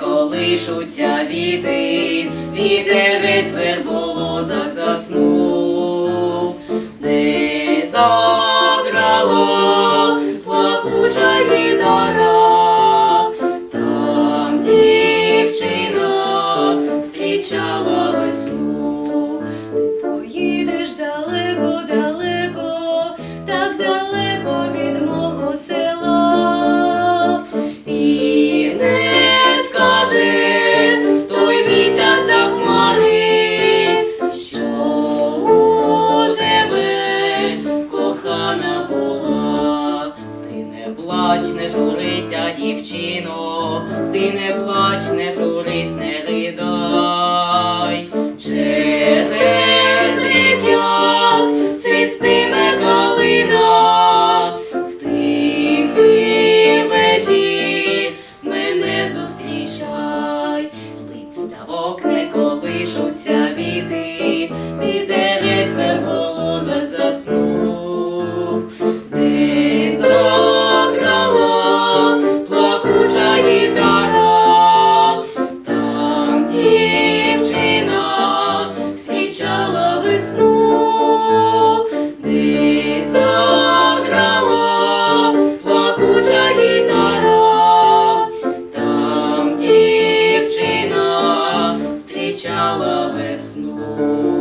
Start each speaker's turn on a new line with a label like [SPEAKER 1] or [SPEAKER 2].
[SPEAKER 1] колишуться віти, вітерець верболозах заснув, не заграло плакуча гітара, там дівчина зустрічала весну. Ти поїдеш далеко, далеко, так далеко плач, не журися, дівчино, ти не плач, не журись, не ридай. Через рік як цвістиме калина, в тихий вечір мене зустрічай, спить ставок, не колишуться віти, no